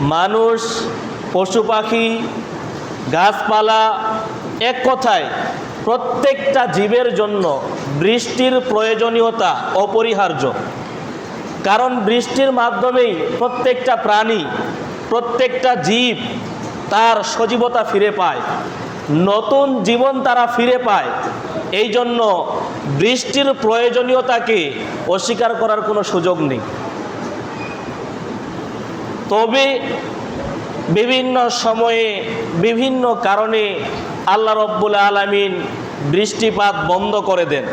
মানুষ, পশু পাখি, গাছপালা, এক কথায় প্রত্যেকটা জীবের জন্য বৃষ্টির প্রয়োজনীয়তা অপরিহার্য। কারণ বৃষ্টির মাধ্যমেই প্রত্যেকটা প্রাণী, প্রত্যেকটা জীব তার সজীবতা ফিরে পায়, নতুন জীবন তারা ফিরে পায়। এই জন্য বৃষ্টির প্রয়োজনীয়তাকে অস্বীকার করার কোনো সুযোগ নেই। তবে বিভিন্ন সময়ে বিভিন্ন কারণে আল্লাহ রব্বুল আলমিন বৃষ্টিপাত বন্ধ করে দেন।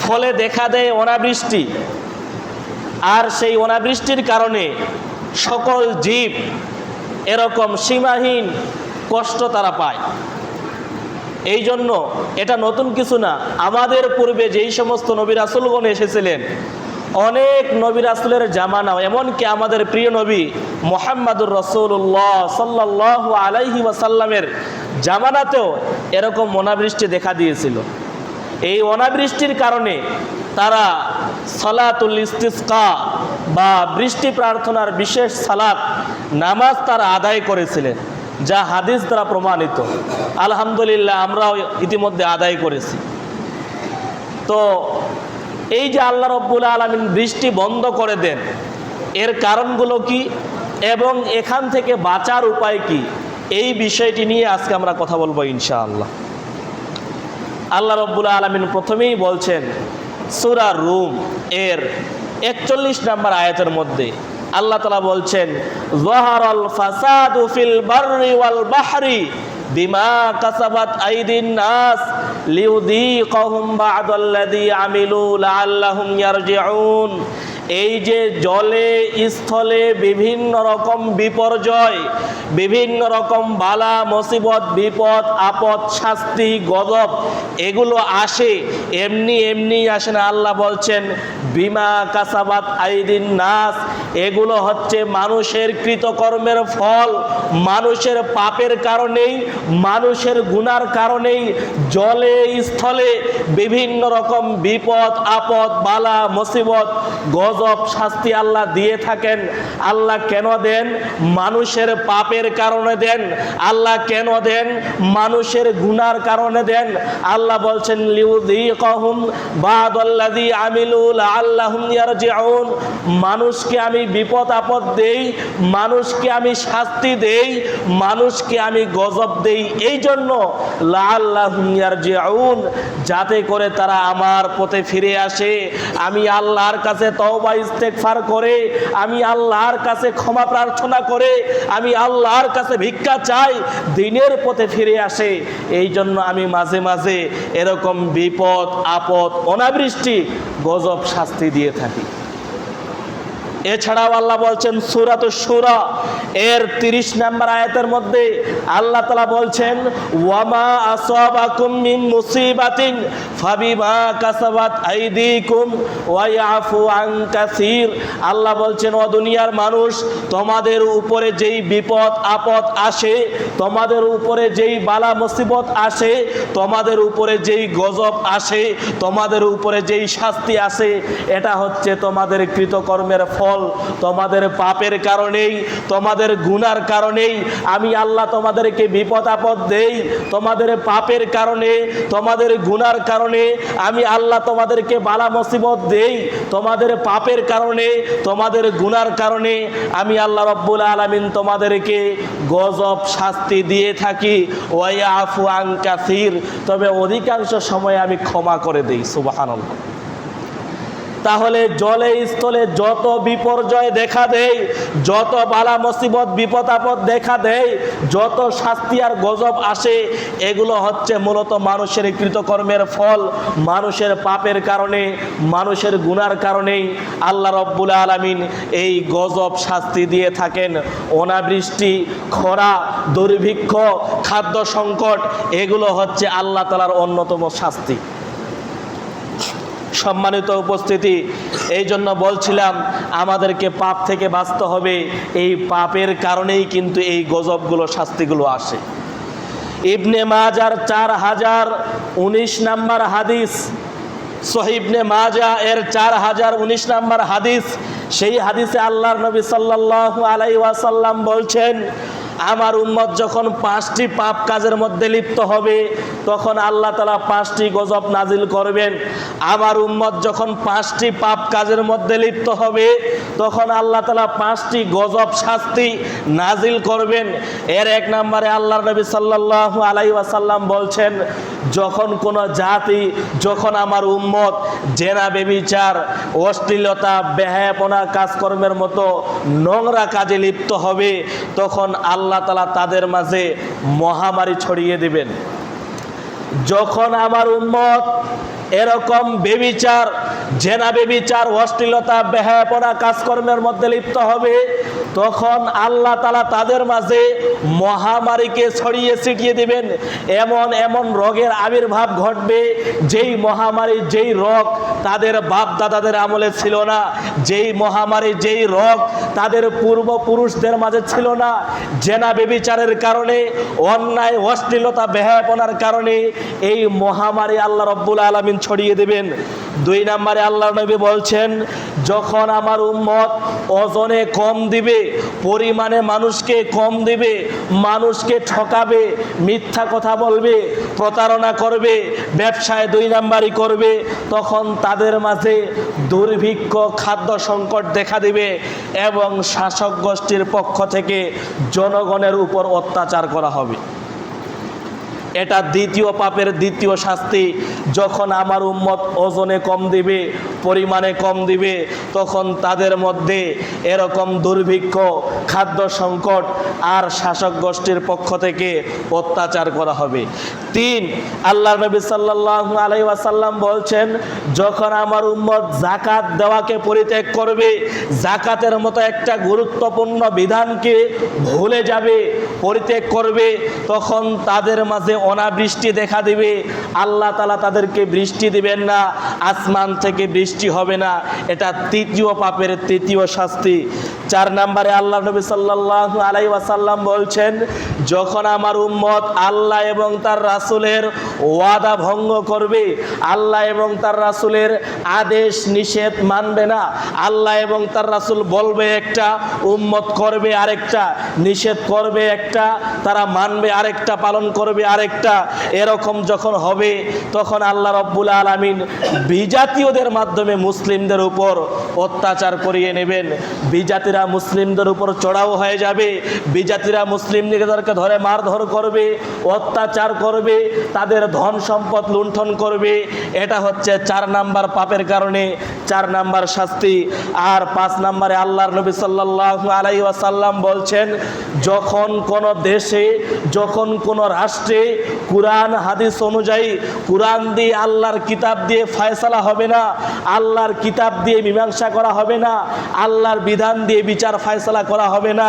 ফলে দেখা দেয় অনাবৃষ্টি। আর সেই অনাবৃষ্টির কারণে সকল জীব এরকম সীমাহীন কষ্ট তারা পায়। এই জন্য এটা নতুন কিছু না। আমাদের পূর্বে যেই সমস্ত নবী রাসুলগণ এসেছিলেন অনেক নবী রাসুলের জামানাও এমনকি আমাদের প্রিয় নবী মোহাম্মদুর রসুল্লাহ সাল্লাহ আলাইহি ওয়াসাল্লামের জামানাতেও এরকম অনাবৃষ্টি দেখা দিয়েছিল। এই অনাবৃষ্টির কারণে তারা সালাতুল ইস্তিসকা বা বৃষ্টি প্রার্থনার বিশেষ সালাত, নামাজ তারা আদায় করেছিলেন, যা হাদিস দ্বারা প্রমাণিত। আলহামদুলিল্লাহ আমরাও ইতিমধ্যে আদায় করেছি। তো এই যে আল্লাহ রব্বুল আলমিন বৃষ্টি বন্ধ করে দেন, এর কারণগুলো কি এবং এখান থেকে বাঁচার উপায় কি? এই বিষয়টি নিয়ে আজকে আমরা কথা বলব ইনশাআল্লাহ। আল্লাহ রব্বুল আলমিন প্রথমেই বলছেন, সুরা রুম এর একচল্লিশ নম্বর আয়াতের মধ্যে আল্লাহ তালা বলছেন জহারল ফাসাদু ফিল বাররি ওয়াল বাহরি বিমা কাসাবাত আইদিন নাস লিউযীকাহুম বা'দাল্লাযী আমিলু লাআল্লাহুম ইয়ারজিউন এই যে জলে, স্থলে বিভিন্ন রকম বিপর্যয়, বিভিন্ন রকম বালা, মুসিবত, বিপদ, আপদ, শাস্তি, গজব, এগুলো আসে, এমনি এমনি আসে না। আল্লাহ বলছেন, বিমা কাসাবাত আইদিন নাস এগুলো হচ্ছে মানুষের কৃতকর্মের ফল, মানুষের পাপের কারণেই, মানুষের গুনার কারণেই, জলে, স্থলে বিভিন্ন রকম বিপদ, আপদ, বালা, মুসিবত গজব শাস্তি আল্লাহ দিয়ে থাকেন। আল্লাহ কেন দেন? মানুষের পাপের কারণে দেন। আল্লাহ কেন দেন? মানুষের গুনার কারণে দেন। আল্লাহ বলছেন আমিলুল মানুষকে আমি বিপদ আপদ দেই, মানুষকে আমি শাস্তি দেই, মানুষকে আমি গজব দেই। এই জন্য যাতে করে তারা আমার পথে ফিরে আসে। আমি আল্লাহর কাছে তওবা ইস্তেগফার করে, আমি আল্লাহর কাছে ক্ষমা প্রার্থনা করে, আমি আল্লাহর কাছে ভিক্ষা চাই, দিনের পথে ফিরে আসে। এই জন্য আমি মাঝে মাঝে এরকম বিপদ, আপদ, অনাবৃষ্টি, গজব শাস্তি দিয়ে থাকি। এছাড়াও আল্লাহ বলছেন সুরাত সুরা এর তিরিশ নাম্বার আয়াতের মধ্যে আল্লাহ তালা বলছেন, ওয়ামা আসাবাকুম মিন মুসিবাতিন ফাবিমা কাসাবাত আইদিকুম ওয়া ইয়াফু আন কাসীর। আল্লাহ বলছেন, ও দুনিয়ার মানুষ, তোমাদের উপরে যেই বিপদ, আপদ আসে, তোমাদের উপরে যেই বালা মুসিবত আসে, তোমাদের উপরে যেই গজব আসে, তোমাদের উপরে যেই শাস্তি আসে, এটা হচ্ছে তোমাদের কৃতকর্মের ফল। তোমাদের পাপের কারণেই, তোমাদের গুনার কারণেই, আমি আল্লাহ তোমাদেরকে বিপদ আপদ দেই, তোমাদের পাপের কারণে, তোমাদের গুনার কারণে, আমি আল্লাহ তোমাদেরকে বালা মুসিবত দেই, তোমাদের পাপের কারণে, তোমাদের গুনার কারণে, আমি আল্লাহ রব্বুল আলমিন তোমাদেরকে গজব শাস্তি দিয়ে থাকি, ওয়া আফু আঙ্কাসির তবে অধিকাংশ সময় আমি ক্ষমা করে দিই, সুবাহানল্লাহ। তাহলে জলে স্থলে যত বিপর্যয় দেখা দেয় যত বালা মুসিবত, বিপদ আপদ দেখা দেয় যত শাস্তি আর গজব আসে, এগুলো হচ্ছে মূলত মানুষের কৃতকর্মের ফল, মানুষের পাপের কারণে, মানুষের গুনার কারণেই আল্লাহ রব্বুল আলমিন এই গজব শাস্তি দিয়ে থাকেন। অনাবৃষ্টি, খরা, দুর্ভিক্ষ, খাদ্য সংকট, এগুলো হচ্ছে আল্লাহ তালার অন্যতম শাস্তি। সম্মানিত উপস্থিতি। এই জন্য বলছিলাম, আমাদেরকে পাপ থেকে বাঁচতে হবে। এই পাপের কারণেই কিন্তু এই গজবগুলো, শাস্তিগুলো আসে। ইবনে মাজার চার হাজার উনিশ নাম্বার হাদিস সহিবনে মাজা এর চার হাজার উনিশ নাম্বার হাদিস, সেই হাদিসে আল্লাহর নবী সাল্লাল্লাহু আলাই ওয়াসাল্লাম বলছেন আমার উম্মত যখন পাঁচটি পাপ কাজের মধ্যে লিপ্ত হবে, তখন আল্লাহ তালা পাঁচটি গজব নাজিল করবেন। আমার উম্মত যখন পাঁচটি পাপ কাজের মধ্যে লিপ্ত হবে, তখন আল্লাহ তালা পাঁচটি গজব শাস্তি নাজিল করবেন। এর এক নম্বরে আল্লাহ নবী সাল্লাহ আলাই ওয়াসাল্লাম বলছেন যখন কোনো জাতি, যখন আমার উম্মত জেনা বেবিচার, অশ্লীলতা, বেহায়াপনা কাজকর্মের মতো নোংরা কাজে লিপ্ত হবে, তখন আল্লাহ তালা তাদের মাঝে মহামারী ছড়িয়ে দিবেন। যখন আমার উম্মত এরকম বেবিচার, জেনা বেবিচার, অশ্লীলতা, বেহায়াপনা কাজকর্মের মধ্যে লিপ্ত হবে তখন আল্লাহ তালা তাদের মাঝে মহামারীকে ছড়িয়ে ছিটিয়ে দিবেন। এমন এমন রোগের আবির্ভাব ঘটবে, যেই মহামারী, যেই রোগ তাদের বাপ দাদাদের আমলে ছিল না। যেই মহামারী, যেই রোগ তাদের পূর্বপুরুষদের মাঝে ছিল না। জেনা বেবিচারের কারণে, অন্যায়, অশ্লীলতা, বেহায়াপনার কারণে এই মহামারী আল্লাহ রব্বুল আলমিন ছড়িয়ে দেবেন। দুই নম্বরে আল্লাহ নবী বলছেন, যখন আমার উম্মত ওজনে কম দিবে পরিমাণে মানুষকে কম দিবে, মানুষকে ঠকাবে, মিথ্যা কথা বলবে, প্রতারণা করবে, ব্যবসায় দুই নাম্বারি করবে, তখন তাদের মাঝে দুর্ভিক্ষ, খাদ্য সংকট দেখা দিবে এবং শাসক গোষ্ঠীর পক্ষ থেকে জনগণের উপর অত্যাচার করা হবে। এটা দ্বিতীয় পাপের দ্বিতীয় শাস্তি। যখন আমার উম্মত ওজনে কম দিবে, পরিমাণে কম দিবে, তখন তাদের মধ্যে এরকম দুর্ভিক্ষ, খাদ্য সংকট আর শাসক গোষ্ঠীর পক্ষ থেকে অত্যাচার করা হবে। তিন আল্লাহ নবী সাল্লাহ আলাই ওয়াসাল্লাম বলছেন, যখন আমার উম্মত জাকাত দেওয়াকে পরিত্যাগ করবে জাকাতের মতো একটা গুরুত্বপূর্ণ বিধানকে ভুলে যাবে পরিত্যাগ করবে, তখন তাদের মাঝে অনাবৃষ্টি দেখা দেবে। আল্লাহ তালা তাদেরকে বৃষ্টি দিবেন না, আসমান থেকে বৃষ্টি হবে না। এটা তৃতীয় পাপের তৃতীয় শাস্তি। চার নম্বরে আল্লাহ নবী সাল্লাহ আলাই ওয়াসাল্লাম বলছেন, যখন আমার উম্মত আল্লাহ এবং তার রাসুলের ওয়াদা ভঙ্গ করবে, আল্লাহ এবং তার রাসুলের আদেশ নিষেধ মানবে না, আল্লাহ এবং তার রাসুল বলবে একটা, উম্মত করবে আরেকটা, নিষেধ করবে একটা, তারা মানবে আরেকটা, পালন করবে আরেকটা, এরকম যখন হবে, তখন আল্লাহ রব্বুল আলমিন বিজাতীয়দের মাধ্যমে মুসলিমদের উপর অত্যাচার করিয়ে নেবেন। বিজাতিরা মুসলিমদের উপর চড়াও হয়ে যাবে, বিজাতিরা মুসলিমদেরকে ধরে মারধর করবে, অত্যাচার করবে, তাদের ধন সম্পদ লুণ্ঠন করবে। এটা হচ্ছে চার নাম্বার পাপের কারণে, চার নাম্বার শাস্তি। আর পাঁচ নাম্বারে আল্লাহর নবী সাল্লাহ আলাই ওয়াসাল্লাম বলছেন, যখন কোনো দেশে, যখন কোনো রাষ্ট্রে কুরআন, হাদিস অনুযায়ী কুরআন দিয়ে আল্লাহর কিতাব দিয়ে ফয়সালা হবে না, আল্লাহর কিতাব দিয়ে মীমাংসা করা হবে না, আল্লাহর বিধান দিয়ে বিচার ফায়সলা করা হবে না।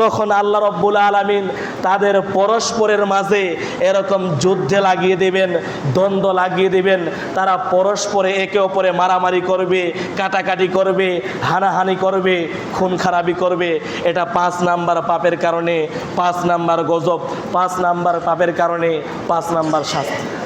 তখন আল্লাহ রব্বুল আলমিন তাদের পরস্পরের মাঝে এরকম যুদ্ধে লাগিয়ে দেবেন, দ্বন্দ্ব লাগিয়ে দেবেন। তারা পরস্পরে একে অপরে মারামারি করবে, কাটাকাটি করবে, হানাহানি করবে, খুন খারাপি করবে। এটা পাঁচ নাম্বার পাপের কারণে, পাঁচ নাম্বার গজব, পাঁচ নাম্বার পাপের কারণে, পাঁচ নাম্বার শাস্তি।